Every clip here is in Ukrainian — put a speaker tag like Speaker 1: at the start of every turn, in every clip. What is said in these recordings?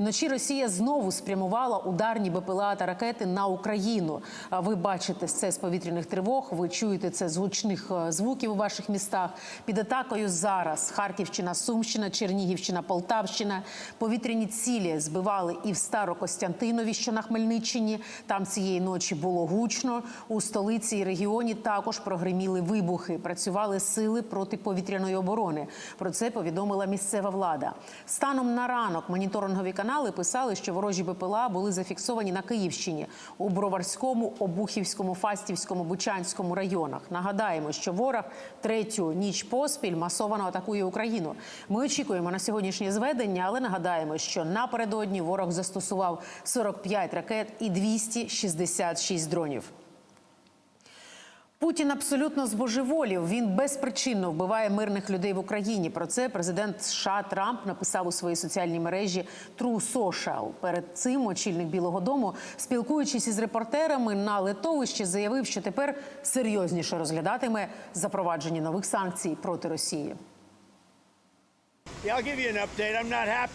Speaker 1: Вночі Росія знову спрямувала ударні БПЛА та ракети на Україну. Ви бачите це з повітряних тривог. Ви чуєте це з гучних е, звуків у ваших містах. Під атакою зараз Харківщина, Сумщина, Чернігівщина, Полтавщина. Повітряні цілі збивали і в Старокостянтинові, що на Хмельниччині. Там цієї ночі було гучно. У столиці і регіоні також прогриміли вибухи. Працювали сили протиповітряної оборони. Про це повідомила місцева влада. Станом на ранок моніторингові канали писали, що ворожі БПЛА були зафіксовані на Київщині у Броварському, Обухівському, Фастівському, Бучанському районах. Нагадаємо, що ворог третю ніч поспіль масовано атакує Україну. Ми очікуємо на сьогоднішнє зведення, але нагадаємо, що напередодні ворог застосував 45 ракет і 266 дронів. Путін абсолютно збожеволів. Він безпричинно вбиває мирних людей в Україні. Про це президент США Трамп написав у своїй соціальній мережі True Social. Перед цим очільник Білого Дому, спілкуючись із репортерами на литовищі, заявив, що тепер серйозніше розглядатиме запровадження нових санкцій проти Росії.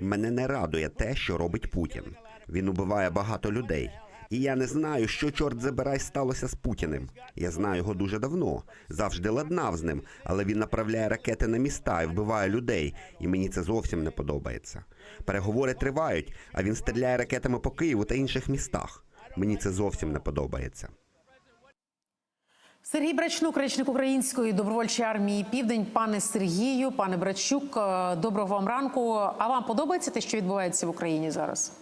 Speaker 2: Мене не радує те, що робить Путін. Він убиває багато людей. І я не знаю, що чорт забирай сталося з Путіним. Я знаю його дуже давно, завжди ладнав з ним, але він направляє ракети на міста і вбиває людей, і мені це зовсім не подобається. Переговори тривають, а він стріляє ракетами по Києву та інших містах. Мені це зовсім не подобається.
Speaker 1: Сергій Брачнук, речник української добровольчої армії Південь. Пане Сергію, пане Брачук, е, доброго вам ранку. А вам подобається те, що відбувається в Україні зараз?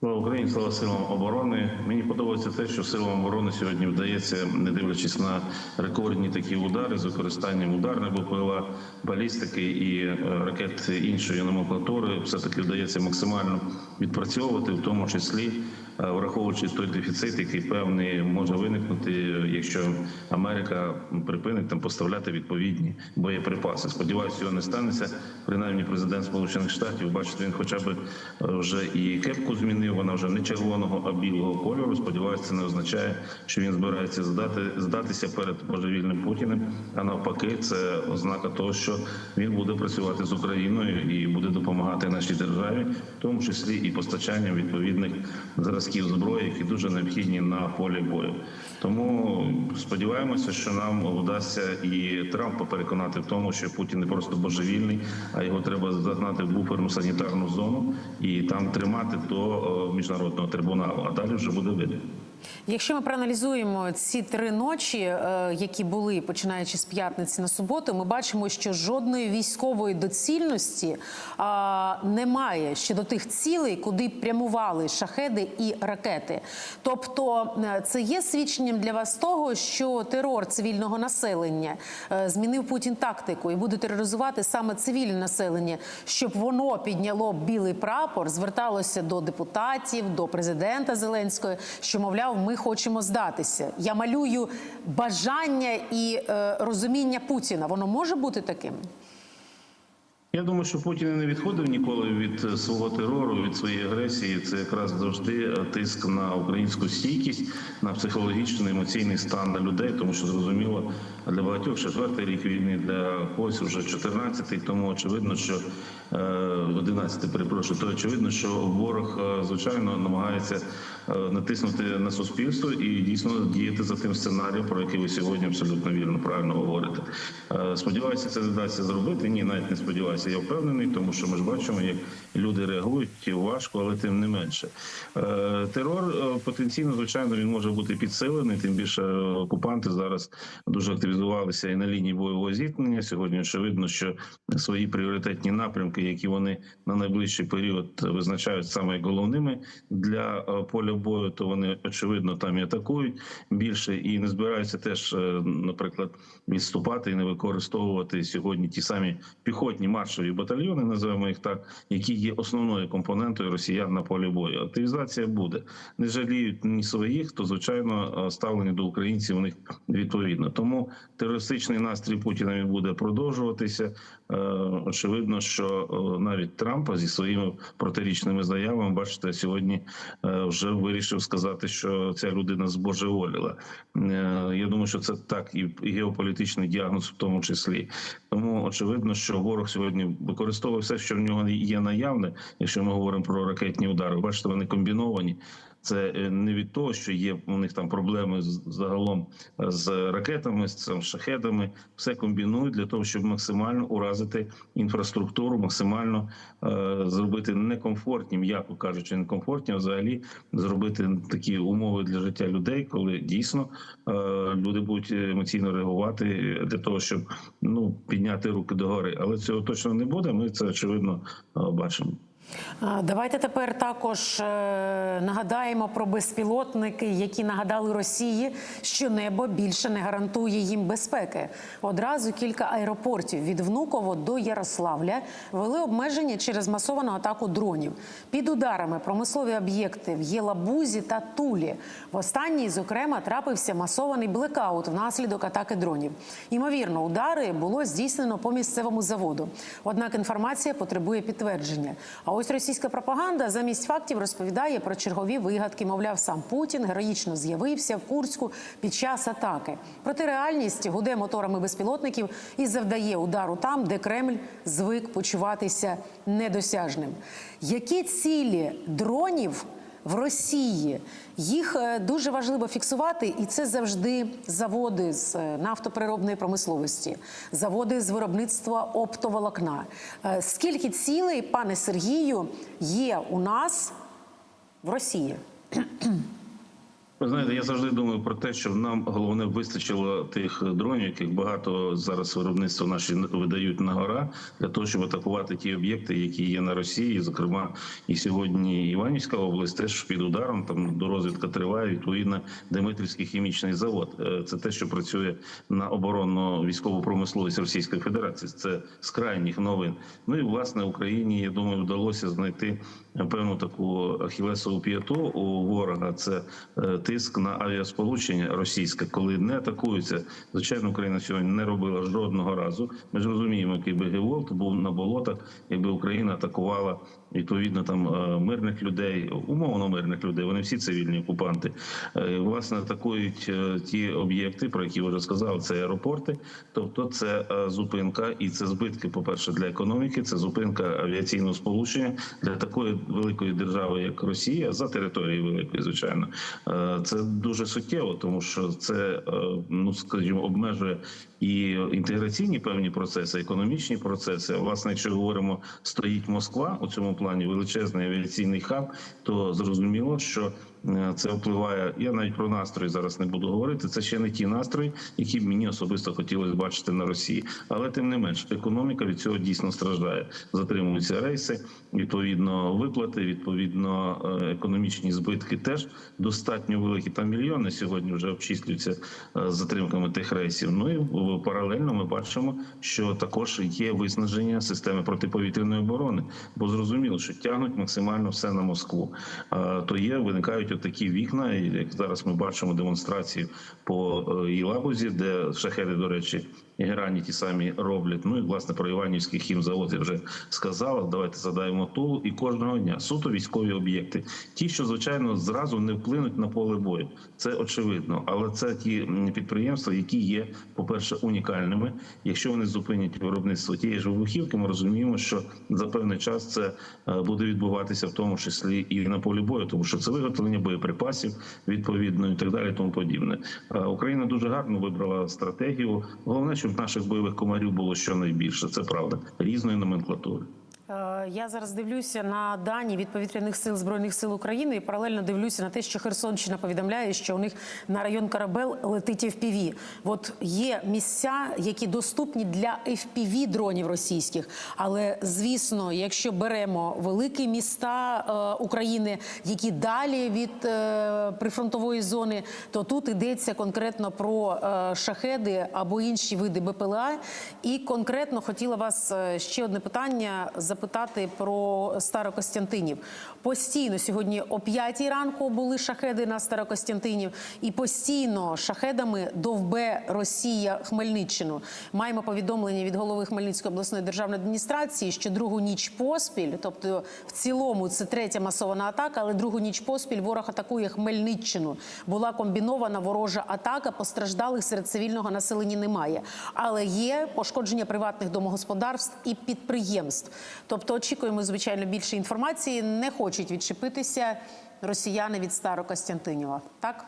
Speaker 3: Слава Україні, слава силам оборони. Мені подобається те, що силам оборони сьогодні вдається, не дивлячись на рекордні такі удари з використанням ударних БПЛА, балістики і е, ракет іншої номенклатури, все таки вдається максимально відпрацьовувати, в тому числі е, враховуючи той дефіцит, який певний може виникнути, якщо Америка припинить там поставляти відповідні боєприпаси. Сподіваюся, цього не станеться. Принаймні, президент Сполучених Штатів, бачите, він хоча б е, вже і кепку змінив. Вона вже не червоного, а білого кольору. Сподіваюся, це не означає, що він збирається здати здатися перед божевільним путіним. А навпаки, це ознака того, що він буде працювати з Україною і буде допомагати нашій державі, в тому числі і постачанням відповідних зразків зброї, які дуже необхідні на полі бою. Тому сподіваємося, що нам вдасться і Трампа переконати в тому, що Путін не просто божевільний, а його треба загнати в буферну санітарну зону і там тримати до е, міжнародного трибуналу. А далі вже буде видно.
Speaker 1: Якщо ми проаналізуємо ці три ночі, е, які були починаючи з п'ятниці на суботу, ми бачимо, що жодної військової доцільності а, немає щодо тих цілей, куди прямували шахеди і ракети. Тобто, е, це є свідченням для вас того, що терор цивільного населення е, змінив Путін тактику і буде тероризувати саме цивільне населення, щоб воно підняло білий прапор, зверталося до депутатів, до президента Зеленського, що мовляв, ми хочемо здатися. Я малюю бажання і е, розуміння Путіна. Воно може бути таким.
Speaker 3: Я думаю, що Путін не відходив ніколи від е, свого терору, від своєї агресії. Це якраз завжди е, тиск на українську стійкість, на психологічний емоційний стан на людей, тому що зрозуміло для багатьох четвертий рік війни, для когось вже 14-й, Тому очевидно, що е, 11-й, перепрошую, то очевидно, що ворог е, звичайно намагається е, натиснути на суспільство і дійсно діяти за тим сценарієм, про який ви сьогодні абсолютно вірно правильно говорите. Е, Сподіваюся, це вдасться зробити. Ні, навіть не сподіваюся. Я впевнений, тому що ми ж бачимо, як люди реагують важко, але тим не менше. Е, Терор е, потенційно, звичайно, він може бути підсилений. Тим більше е, окупанти зараз дуже активізувалися і на лінії бойового зіткнення. Сьогодні очевидно, що свої пріоритетні напрямки, які вони на найближчий період визначають саме головними для поля бою, то вони очевидно там і атакують більше і не збираються теж, наприклад, відступати і не використовувати сьогодні ті самі піхотні маршові батальйони, називаємо їх так, які є основною компонентою росіян на полі бою. Активізація буде не жаліють ні своїх, то звичайно е, ставлення до українців у них відповідно. Тому терористичний настрій Путіна він буде продовжуватися. Е, Очевидно, що е, навіть Трампа зі своїми протирічними заявами, бачите, сьогодні е, вже вирішив сказати, що ця людина збожеволіла. Я думаю, що це так і геополітичний діагноз в тому числі. Тому очевидно, що ворог сьогодні використовує все, що в нього є наявне, якщо ми говоримо про ракетні удари. Бачите, вони комбіновані. Це е, не від того, що є у них там проблеми з- загалом е, з ракетами, з цим шахедами. Все комбінують для того, щоб максимально уразити інфраструктуру, максимально е, зробити некомфортні, м'яко кажучи, некомфортні, а взагалі зробити такі умови для життя людей, коли дійсно е, люди будуть емоційно реагувати для того, щоб ну підняти руки догори. Але цього точно не буде. Ми це очевидно е, бачимо.
Speaker 1: Давайте тепер також е, нагадаємо про безпілотники, які нагадали Росії, що небо більше не гарантує їм безпеки. Одразу кілька аеропортів від Внуково до Ярославля ввели обмеження через масовану атаку дронів. Під ударами промислові об'єкти в Єлабузі та Тулі. В останній, зокрема, трапився масований блекаут внаслідок атаки дронів. Ймовірно, удари було здійснено по місцевому заводу. Однак інформація потребує підтвердження. А ось російська пропаганда замість фактів розповідає про чергові вигадки. Мовляв, сам Путін героїчно з'явився в Курську під час атаки. Проте реальність гуде моторами безпілотників і завдає удару там, де Кремль звик почуватися недосяжним. Які цілі дронів? В Росії їх е, дуже важливо фіксувати, і це завжди заводи з нафтоприробної промисловості, заводи з виробництва оптоволокна. Е, Скільки цілей, пане Сергію, є у нас в Росії?
Speaker 3: Ви знаєте, я завжди думаю про те, що нам головне вистачило тих дронів, яких багато зараз виробництво наші видають на гора для того, щоб атакувати ті об'єкти, які є на Росії. Зокрема, і сьогодні Іванівська область теж під ударом. Там до розвідка триває відповідно Дмитрівський хімічний завод. Е, Це те, що працює на оборонно військову промисловість Російської Федерації. Це з крайніх новин. Ну і власне Україні я думаю, вдалося знайти певну таку ахілесову п'яту у ворога. Це е, тиск на авіасполучення російське, коли не атакуються. Звичайно, Україна сьогодні не робила жодного разу. Ми ж розуміємо, який би Геволт був на болотах, якби Україна атакувала відповідно там е, мирних людей, умовно мирних людей. Вони всі цивільні окупанти. Е, Власне, атакують е, ті об'єкти, про які вже сказали, це аеропорти. Тобто, це зупинка і це збитки, по перше, для економіки. Це зупинка авіаційного сполучення для такої великої держави, як Росія, за територією великої, звичайно. Це дуже суттєво, тому що це ну скажімо обмежує і інтеграційні певні процеси, економічні процеси. Власне, якщо говоримо, стоїть Москва у цьому плані величезний авіаційний хаб, то зрозуміло, що це впливає. Я навіть про настрої зараз не буду говорити. Це ще не ті настрої, які б мені особисто хотілося бачити на Росії. Але тим не менш, економіка від цього дійсно страждає. Затримуються рейси, відповідно, виплати, відповідно, е, економічні збитки теж достатньо великі. Там мільйони сьогодні вже обчислюються е, з затримками тих рейсів. Ну і паралельно ми бачимо, що також є виснаження системи протиповітряної оборони, бо зрозуміло, що тягнуть максимально все на Москву. Е, То є виникають отакі вікна, як зараз ми бачимо демонстрацію по е, Єлабузі, де шахеди, до речі, герані ті самі роблять. Ну і власне про Іванівський хімзавод я вже сказала. Давайте задаємо тулу і кожного дня суто військові об'єкти. Ті, що звичайно зразу не вплинуть на поле бою, це очевидно. Але це ті підприємства, які є, по перше, унікальними. Якщо вони зупинять виробництво тієї ж вибухівки, ми розуміємо, що за певний час це е, буде відбуватися в тому числі і на полі бою, тому що це виготовлення боєприпасів відповідно і так далі. Тому подібне. Е, Україна дуже гарно вибрала стратегію. Головне, щоб наших бойових комарів було щонайбільше. Це правда різної номенклатури.
Speaker 1: Е, Я зараз дивлюся на дані від повітряних сил збройних сил України і паралельно дивлюся на те, що Херсонщина повідомляє, що у них на район Карабел летить FPV. От є місця, які доступні для FPV дронів російських. Але звісно, якщо беремо великі міста е, України, які далі від е, прифронтової зони, то тут йдеться конкретно про шахеди або інші види БПЛА. І конкретно хотіла вас ще одне питання запитати. Запитати про Старокостянтинів. Постійно сьогодні о 5 ранку були шахеди на Старокостянтинів, і постійно шахедами довбе Росія Хмельниччину. Маємо повідомлення від голови Хмельницької обласної державної адміністрації, що другу ніч поспіль, тобто в цілому це третя масована атака, але другу ніч поспіль ворог атакує Хмельниччину. Була комбінована ворожа атака. Постраждалих серед цивільного населення немає, але є пошкодження приватних домогосподарств і підприємств. Тобто очікуємо звичайно більше інформації. Не хочуть відчепитися росіяни від Старокостянтинєва. Так,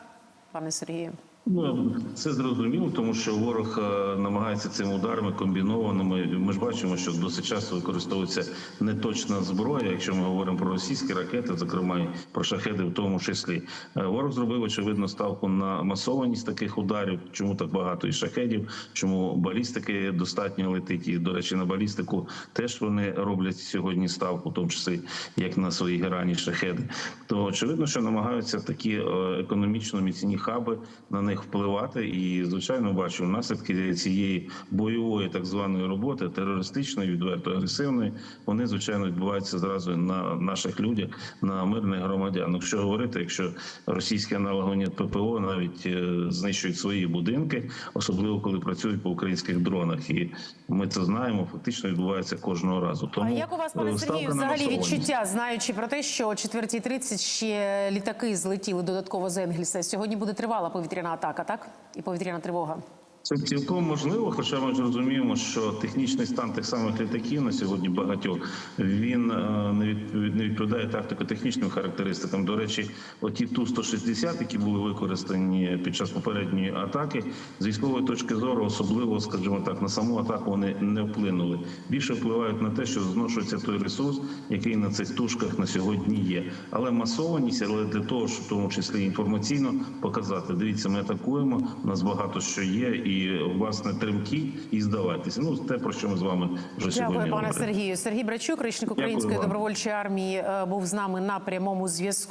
Speaker 1: пане Сергію.
Speaker 3: Ну, це зрозуміло, тому що ворог е, намагається цими ударами комбінованими. Ми ж бачимо, що досить часто використовується неточна зброя. Якщо ми говоримо про російські ракети, зокрема і про шахеди, в тому числі Е, ворог зробив очевидно ставку на масованість таких ударів. Чому так багато і шахедів? Чому балістики достатньо летить? І до речі, на балістику теж вони роблять сьогодні ставку, в тому числі як на свої герані шахеди. То очевидно, що намагаються такі е, економічно міцні хаби на них впливати. І звичайно, бачимо наслідки цієї бойової так званої роботи, терористичної, відверто агресивної. Вони звичайно відбуваються зразу на наших людях, на мирних громадян. Якщо говорити, якщо російські аналоги ППО навіть е, знищують свої будинки, особливо коли працюють по українських дронах, і ми це знаємо, фактично відбувається кожного разу. Тому
Speaker 1: А як у вас, пане
Speaker 3: е,
Speaker 1: Сергію, взагалі відчуття, знаючи про те, що о 4.30 ще літаки злетіли додатково з Енгельса? Сьогодні буде тривала повітряна атака, так? І повітряна тривога.
Speaker 3: Це цілком можливо, хоча ми ж розуміємо, що технічний стан тих самих літаків на сьогодні багатьох він е, не відповідає, тактико-технічним характеристикам. До речі, оті ту 160 які були використані під час попередньої атаки, з військової точки зору, особливо, скажімо так, на саму атаку вони не вплинули. Більше впливають на те, що зношується той ресурс, який на цих тушках на сьогодні є. Але масованість, але для того, щоб в тому числі інформаційно показати, дивіться, ми атакуємо. У нас багато що є, і власне тремтіть і здаватися. Ну те про що ми з вами вже сьогодні
Speaker 1: Дякую, пане
Speaker 3: говорили.
Speaker 1: Сергію. Сергій Брачук, речник
Speaker 3: Дякую
Speaker 1: Української
Speaker 3: вам.
Speaker 1: добровольчої армії, е, був з нами на прямому зв'язку.